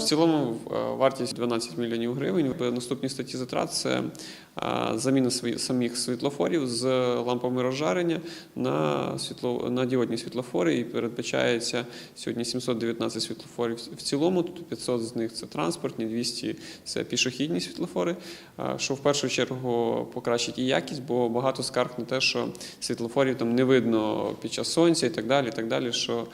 В цілому е, вартість 12 мільйонів гривень. В наступній статті затрат це заміна самих світлофорів з лампами розжарення на світло на діодні світлофори. І передбачається сьогодні 719 світлофорів в цілому. Тут 500 з них це транспортні, 200 це пішохідні світлофори. Що в першу чергу покращить і якість, бо багато скарг на те, що світлофорів там не видно під час сонця і так далі. І так далі що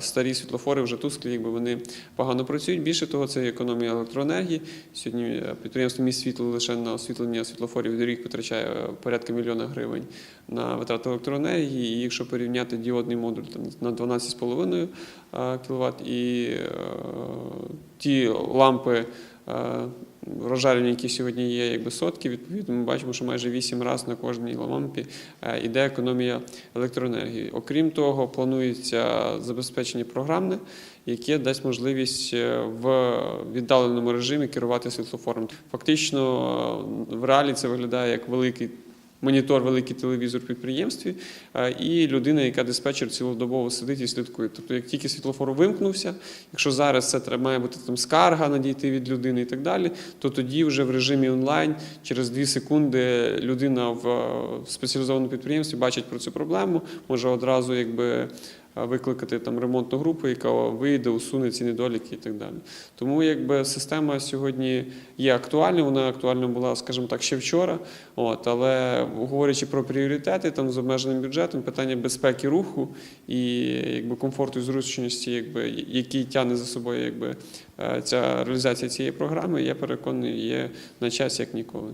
старі світлофори вже тусклі, якби вони погано працюють. Більше того, це економія електроенергії. Сьогодні е, підприємство міст світло лише на освітлення світлофорів рік витрачає е, порядка мільйона гривень на витрати електроенергії. І якщо порівняти діодний модуль там, на 12,5 кВт і е, ті лампи. Е, Розжарення, які сьогодні є, якби сотки, відповідно, ми бачимо, що майже 8 разів на кожній лампі е, йде економія електроенергії. Окрім того, планується забезпечення програмне, яке дасть можливість е, в віддаленому режимі керувати світлофором. Фактично, е, в реалі це виглядає як великий. Монітор, великий телевізор в підприємстві, і людина, яка диспетчер цілодобово сидить і слідкує. Тобто, як тільки світлофор вимкнувся, якщо зараз це має бути там скарга надійти від людини і так далі, то тоді вже в режимі онлайн через 2 секунди людина в е, спеціалізованому підприємстві бачить про цю проблему, може одразу якби викликати там ремонтну групу, яка вийде, усуне ці недоліки і так далі. Тому якби система сьогодні є актуальною, вона актуальна була, скажімо так, ще вчора. От, але говорячи про пріоритети там з обмеженим бюджетом, питання безпеки руху і якби комфорту і зручності, якби які тягне за собою якби е, ця реалізація цієї програми, я переконаний, є на часі як ніколи.